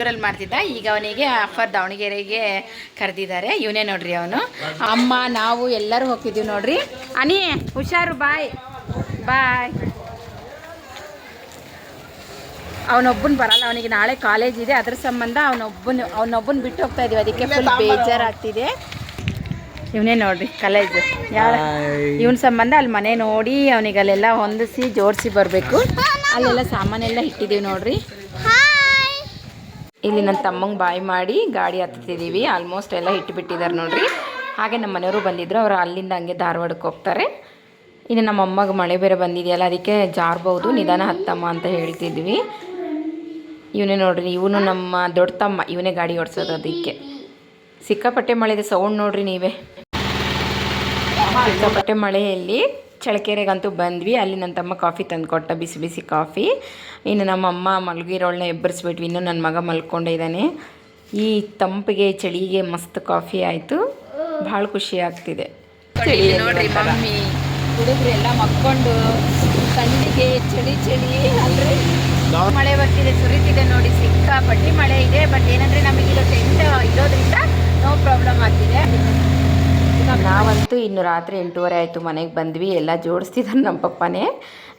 ಊರಲ್ಲಿ ಮಾಡ್ತಿದ್ದ. ಈಗ ಅವನಿಗೆ ಆಫರ್ ದಾವಣಗೆರೆಗೆ ಕರೆದಿದ್ದಾರೆ. ಇವನೇ ನೋಡ್ರಿ ಅವನು. ಅಮ್ಮ ನಾವು ಎಲ್ಲರೂ ಹೋಗ್ತಿದ್ದೀವಿ ನೋಡ್ರಿ. ಅನಿ ಹುಷಾರು ಬಾಯ್. ಬಾಯ್. ಅವನೊಬ್ಬನ ಬರಲ್ಲ. ಅವನಿಗೆ ನಾಳೆ ಕಾಲೇಜ್ ಇದೆ. ಅದ್ರ ಸಂಬಂಧ ಅವನೊಬ್ಬನ ಅವನೊಬ್ಬನ ಬಿಟ್ಟು ಹೋಗ್ತಾ ಇದೀವಿ. ಅದಕ್ಕೆ ಫುಲ್ ಬೇಜಾರಾಗ್ತಿದೆ. ಇವನೇ ನೋಡ್ರಿ ಕಾಲೇಜ್ ಯಾರ ಇವನ ಸಂಬಂಧ ಅಲ್ಲಿ ಮನೆ ನೋಡಿ ಅವನಿಗೆ ಅಲ್ಲೆಲ್ಲ ಹೊಂದಿಸಿ ಜೋಡಿಸಿ ಬರಬೇಕು. ಅಲ್ಲೆಲ್ಲ ಸಾಮಾನೆಲ್ಲ ಇಟ್ಟಿದ್ದೀವಿ ನೋಡ್ರಿ. ಇಲ್ಲಿ ನನ್ನ ತಮ್ಮಂಗೆ ಬಾಯಿ ಮಾಡಿ ಗಾಡಿ ಹತ್ತಿದ್ದೀವಿ ಆಲ್ಮೋಸ್ಟ್ ಎಲ್ಲ ಇಟ್ಟುಬಿಟ್ಟಿದ್ದಾರೆ ನೋಡ್ರಿ. ಹಾಗೆ ನಮ್ಮ ಮನೆಯವರು ಬಂದಿದ್ರು. ಅವರು ಅಲ್ಲಿಂದ ಹಂಗೆ ಧಾರವಾಡಕ್ಕೆ ಹೋಗ್ತಾರೆ. ಇನ್ನು ನಮ್ಮ ಅಮ್ಮಗೆ ಮಳೆ ಬೇರೆ ಬಂದಿದೆಯಲ್ಲ, ಅದಕ್ಕೆ ಜಾರ್ಬೋದು, ನಿಧಾನ ಹತ್ತಮ್ಮ ಅಂತ ಹೇಳ್ತಿದ್ವಿ. ಇವನೇ ನೋಡ್ರಿ, ಇವನು ನಮ್ಮ ದೊಡ್ಡ ತಮ್ಮ, ಇವನೇ ಗಾಡಿ ಓಡಿಸೋದು ಅದಕ್ಕೆ. ಸಿಕ್ಕಾಪಟ್ಟೆ ಮಳೆ ಇದೆ, ಸೌಂಡ್ ನೋಡ್ರಿ ನೀವೇ. ಸಿಕ್ಕಾಪಟ್ಟೆ ಮಳೆಯಲ್ಲಿ ಚಳಕೆರೆಗಂತೂ ಬಂದ್ವಿ. ಅಲ್ಲಿ ನನ್ನ ತಮ್ಮ ಕಾಫಿ ತಂದುಕೊಟ್ಟ ಬಿಸಿ ಬಿಸಿ ಕಾಫಿ. ಇನ್ನು ನಮ್ಮ ಅಮ್ಮ ಮಲಗಿರೋಳನ್ನ ಎಬ್ಬರಿಸ್ಬಿಟ್ವಿ. ಇನ್ನು ನನ್ನ ಮಗ ಮಲ್ಕೊಂಡಿದ್ದಾನೆ. ಈ ತಂಪಿಗೆ, ಚಳಿಗೆ ಮಸ್ತ್ ಕಾಫಿ ಆಯಿತು. ಭಾಳ ಖುಷಿ ಆಗ್ತಿದೆ. ನೋಡ್ರಿ ಮಮ್ಮಿ. ಹುಡುಗರೆಲ್ಲ ಮಕ್ಕೊಂಡು ಕಣ್ಣಿಗೆ ಚಳಿ ಚಳಿ ಅಂದರೆ ಮಳೆ ಬರ್ತಿದೆ, ಸುರಿತಿದೆ ನೋಡಿ. ಸಿಕ್ಕಾಪಟ್ಟಿ ಮಳೆ ಇದೆ ಬಟ್ ಏನಂದ್ರೆ ನಮಗೆ ಇರೋ ಟೆಂಟ್ ಇರೋದ್ರಿಂದ ನೋ ಪ್ರಾಬ್ಲಮ್ ಆಗ್ತಿದೆ. ನಾವಂತೂ ಇನ್ನು ರಾತ್ರಿ ಎಂಟೂವರೆ ಆಯಿತು, ಮನೆಗೆ ಬಂದ್ವಿ. ಎಲ್ಲ ಜೋಡಿಸ್ತಿದ್ದಾರೆ ನಮ್ಮ ಪಪ್ಪನೇ.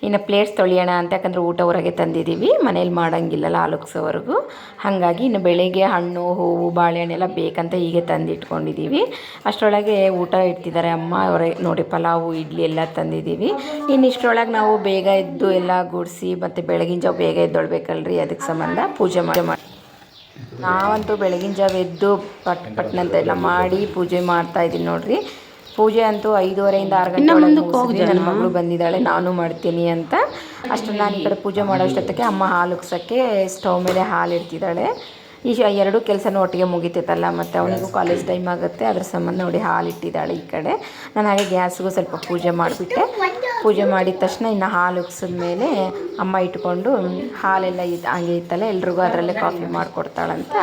ಇನ್ನು ಪ್ಲೇಟ್ಸ್ ತೊಳೆಯೋಣ ಅಂತ, ಯಾಕಂದ್ರೆ ಊಟ ಹೊರಗೆ ತಂದಿದ್ದೀವಿ ಮನೇಲಿ ಮಾಡೋಂಗಿಲ್ಲಲ್ಲ ಆಲೋಕ್ಸೋವರೆಗೂ ಹಾಗಾಗಿ ಇನ್ನು ಬೆಳಿಗ್ಗೆ ಹಣ್ಣು, ಹೂವು ಬಾಳೆಹಣ್ಣೆಲ್ಲ ಬೇಕಂತ ಹೀಗೆ ತಂದಿಟ್ಕೊಂಡಿದ್ದೀವಿ ಅಷ್ಟರೊಳಗೆ ಊಟ ಇಡ್ತಿದ್ದಾರೆ ಅಮ್ಮ. ಅವರೇ ನೋಡಿ ಪಲಾವು, ಇಡ್ಲಿ ಎಲ್ಲ ತಂದಿದ್ದೀವಿ ಇನ್ನು ಇಷ್ಟರೊಳಗೆ ನಾವು ಬೇಗ ಎದ್ದು ಎಲ್ಲ ಗುಡಿಸಿ ಮತ್ತು ಬೆಳಗಿನ ಜಾವ ಬೇಗ ಎದ್ದೊಳ್ಬೇಕಲ್ರಿ. ಅದಕ್ಕೆ ಸಂಬಂಧ ಪೂಜೆ ಮಾಡಿ ನಾವಂತೂ ಬೆಳಗಿನ ಜಾವ ಎದ್ದು ಪಟ್ ಪಟ್ನಂತ ಎಲ್ಲ ಮಾಡಿ ಪೂಜೆ ಮಾಡ್ತಾ ಇದ್ದೀನಿ ನೋಡ್ರಿ. ಪೂಜೆ ಅಂತೂ ಐದೂವರೆಯಿಂದ ಆರು ಗಂಟೆ ಒಳಗೆ. ನನ್ನ ಮಗಳು ಬಂದಿದ್ದಾಳೆ ನಾನು ಮಾಡ್ತೀನಿ ಅಂತ. ಅಷ್ಟು ನಾನು ಈ ಕಡೆ ಪೂಜೆ ಮಾಡೋ ಅಷ್ಟೊತ್ತಿಗೆ ಅಮ್ಮ ಹಾಲು ಉಗ್ಸೋಕ್ಕೆ ಸ್ಟವ್ ಮೇಲೆ ಹಾಲು ಇಡ್ತಿದ್ದಾಳೆ ಈ ಎರಡೂ ಕೆಲಸನೂ ಒಟ್ಟಿಗೆ ಮುಗಿತೈತಲ್ಲ ಮತ್ತು ಅವನಿಗೂ ಕಾಲೇಜ್ ಟೈಮ್ ಆಗುತ್ತೆ. ಅದ್ರ ಸಂಬಂಧ ನೋಡಿ ಹಾಲು ಇಟ್ಟಿದ್ದಾಳೆ ಈ ಕಡೆ. ನಾನು ಹಾಗೆ ಗ್ಯಾಸ್ಗೂ ಸ್ವಲ್ಪ ಪೂಜೆ ಮಾಡಿಬಿಟ್ಟೆ. ಪೂಜೆ ಮಾಡಿದ ತಕ್ಷಣ ಇನ್ನು ಹಾಲು ಉಗ್ಸಿದ ಮೇಲೆ ಅಮ್ಮ ಇಟ್ಕೊಂಡು ಹಾಲೆಲ್ಲ ಇದು ಹಂಗೆ ಇತ್ತಲ್ಲ ಎಲ್ರಿಗೂ ಅದರಲ್ಲೇ ಕಾಫಿ ಮಾಡಿಕೊಡ್ತಾಳಂತ.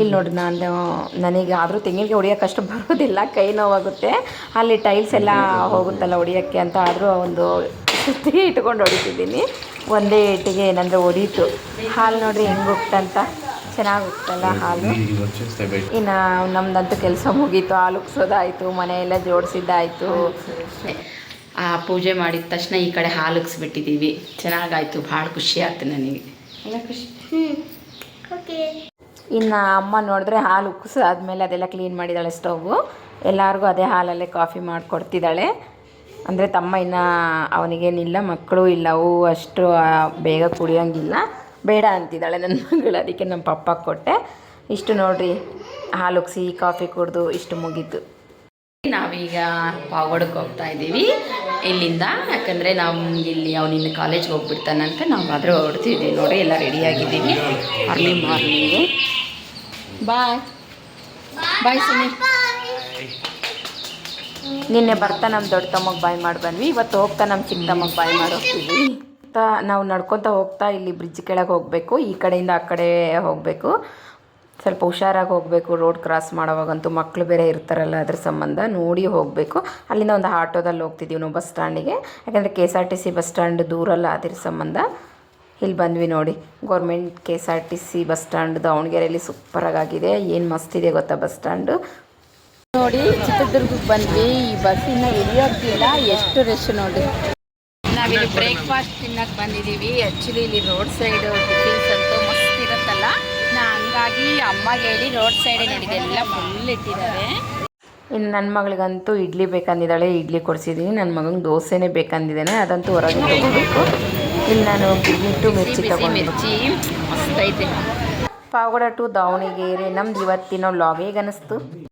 ಇಲ್ಲಿ ನೋಡಿ ನಾನು ನನಗೆ ಆದರೂ ತೆಂಗಿನಿಗೆ ಹೊಡಿಯೋಕೆ ಕಷ್ಟ ಬರೋದಿಲ್ಲ ಕೈ ನೋವಾಗುತ್ತೆ. ಅಲ್ಲಿ ಟೈಲ್ಸ್ ಎಲ್ಲ ಹೋಗುತ್ತಲ್ಲ ಹೊಡಿಯೋಕ್ಕೆ ಅಂತ ಆದರೂ ಒಂದು ಸುತ್ತಿ ಇಟ್ಕೊಂಡು ಹೊಡಿತಿದ್ದೀನಿ. ಒಂದೇ ಇಟ್ಟಿಗೆ ಏನಂದರೆ ಹೊಡೀತು. ಹಾಲು ನೋಡ್ರಿ ಹೆಂಗೆ ಹೋಗ್ತಂತ. ಚೆನ್ನಾಗಿ ಹೋಗ್ತಲ್ಲ ಹಾಲು? ಇನ್ನು ನಮ್ದಂತೂ ಕೆಲಸ ಮುಗೀತು ಹಾಲು ಉಗ್ಸೋದಾಯಿತು ಮನೆಯೆಲ್ಲ ಜೋಡಿಸಿದ್ದಾಯಿತು. ಆ ಪೂಜೆ ಮಾಡಿದ ತಕ್ಷಣ ಈ ಕಡೆ ಹಾಲು ಉಗ್ಸ್ಬಿಟ್ಟಿದ್ದೀವಿ ಚೆನ್ನಾಗಾಯ್ತು ಭಾಳ ಖುಷಿ ಆಯ್ತು ನನಗೆ. ಎಲ್ಲ ಖುಷಿ. ಇನ್ನು ಅಮ್ಮ ನೋಡಿದ್ರೆ ಹಾಲು ಉಕ್ಸಾದ್ಮೇಲೆ ಅದೆಲ್ಲ ಕ್ಲೀನ್ ಮಾಡಿದ್ದಾಳೆ ಸ್ಟೌವು. ಎಲ್ಲರಿಗೂ ಅದೇ ಹಾಲಲ್ಲೇ ಕಾಫಿ ಮಾಡಿಕೊಡ್ತಿದ್ದಾಳೆ. ಅಂದರೆ ತಮ್ಮ ಇನ್ನು ಅವನಿಗೇನಿಲ್ಲ ಮಕ್ಕಳು ಇಲ್ಲ ಅವು ಅಷ್ಟು ಬೇಗ ಕುಡಿಯೋಂಗಿಲ್ಲ. ಬೇಡ ಅಂತಿದ್ದಾಳೆ ನನ್ನ ಮಗಳು ಅದಕ್ಕೆ ನಮ್ಮ ಪಪ್ಪ ಕೊಟ್ಟೆ. ಇಷ್ಟು ನೋಡ್ರಿ ಹಾಲು ಸಿಹಿ ಕಾಫಿ ಕುಡಿದು ಇಷ್ಟು ಮುಗೀತು. ನಾವೀಗ ಪಾವಗಡಕ್ಕೆ ಹೋಗ್ತಾ ಇದ್ದೀವಿ. ಇಲ್ಲಿಂದ ಯಾಕಂದರೆ ನಾವು ಇಲ್ಲಿ ಅವನಿಂದ ಕಾಲೇಜ್ಗೆ ಹೋಗ್ಬಿಡ್ತಾನಂತ ನಾವು ಆದರೂ ಹೊರಡ್ತಿದ್ದೀವಿ ನೋಡಿ ಎಲ್ಲ ರೆಡಿಯಾಗಿದ್ದೀವಿ early morning bye bye Suni ನಿನ್ನೆ ಬರ್ತಾ ನಮ್ಮ ದೊಡ್ಡ ತಮ್ಮಗೆ ಬಾಯ್ ಮಾಡಿ ಬಂದ್ವಿ. ಇವತ್ತು ಹೋಗ್ತಾ ನಮ್ಮ ಚಿಕ್ಕ ತಮ್ಮಗೆ ಬಾಯ್ ಮಾಡಿ ಹೋಗ್ತೀವಿ. ತ ನಾವು ನಡ್ಕೊತಾ ಹೋಗ್ತಾ ಇಲ್ಲಿ ಬ್ರಿಡ್ಜ್ ಕೆಳಗೆ ಹೋಗಬೇಕು. ಈ ಕಡೆಯಿಂದ ಆ ಕಡೆ ಹೋಗಬೇಕು. ಸ್ವಲ್ಪ ಹುಷಾರಾಗಿ ಹೋಗಬೇಕು. ರೋಡ್ ಕ್ರಾಸ್ ಮಾಡೋವಾಗಂತೂ ಮಕ್ಕಳು ಬೇರೆ ಇರ್ತಾರಲ್ಲ ಅದ್ರ ಸಂಬಂಧ ನೋಡಿ ಹೋಗಬೇಕು. ಅಲ್ಲಿಂದ ಒಂದು ಆಟೋದಲ್ಲಿ ಹೋಗ್ತಿದ್ದೀವಿ ನಾವು ಬಸ್ ಸ್ಟ್ಯಾಂಡಿಗೆ ಯಾಕಂದರೆ K S R T C bus stand ದೂರಲ್ಲ ಅದ್ರ ಸಂಬಂಧ. ಇಲ್ಲಿ ಬಂದ್ವಿ ನೋಡಿ. Government K S R T C bus stand ದಾವಣಗೆರೆಯಲ್ಲಿ ಸೂಪರಾಗಿದೆ ಏನು ಮಸ್ತಿದೆ ಗೊತ್ತಾ ಬಸ್ ಸ್ಟ್ಯಾಂಡು ನೋಡಿ ಚಿತ್ರದುರ್ಗಕ್ಕೆ ಬಂದ್ವಿ. ಈ ಬಸ್ಸಿನ ಇಳಿಯೋಕ್ಕಿಲ್ಲ ಎಷ್ಟು ರಶ್ ನೋಡಿ. ನಾವಿಲ್ಲಿ ಬ್ರೇಕ್ಫಾಸ್ಟ್ ತಿನ್ನಕ್ಕೆ ಬಂದಿದ್ದೀವಿ ಆ್ಯಕ್ಚುಲಿ ಇಲ್ಲಿ ರೋಡ್ ಸೈಡ್ ಟಿಫಿನ್ಸ್ ಅಂತೂ ಮಸ್ತ್ ಇರುತ್ತಲ್ಲ? ನಾ ಹಂಗಾಗಿ ಅಮ್ಮಗೆ ಹೇಳಿ ರೋಡ್ ಸೈಡೇ ಇದೆಲ್ಲ ಫುಲ್ ಇಟ್ಟಿದ್ದಾರೆ. ಇನ್ನು ನನ್ನ ಮಗಳಿಗಂತೂ ಇಡ್ಲಿ ಬೇಕಂದಿದ್ದಾಳೆ. ಇಡ್ಲಿ ಕೊಡಿಸಿದ್ದೀನಿ ನನ್ನ ಮಗನಿಗೆ ದೋಸೆನೇ ಬೇಕಂದಿದ್ದಾನೆ. ಅದಂತೂ ಹೊರಗೆ ತಗೋಬೇಕು ಇಲ್ಲಿ ನಾನು ಬಿಟ್ಟು ಮಿರ್ಚಿ ತಗೊಂಡು ಮಿರ್ಚಿ. ಮಸ್ತ್ ಐತೆ. ಪಾವಗಡ ಟು ದಾವಣಗೆರೆ. ನಮ್ದು ಇವತ್ತಿನ ಹೇಗೆ ಅನ್ನಿಸ್ತು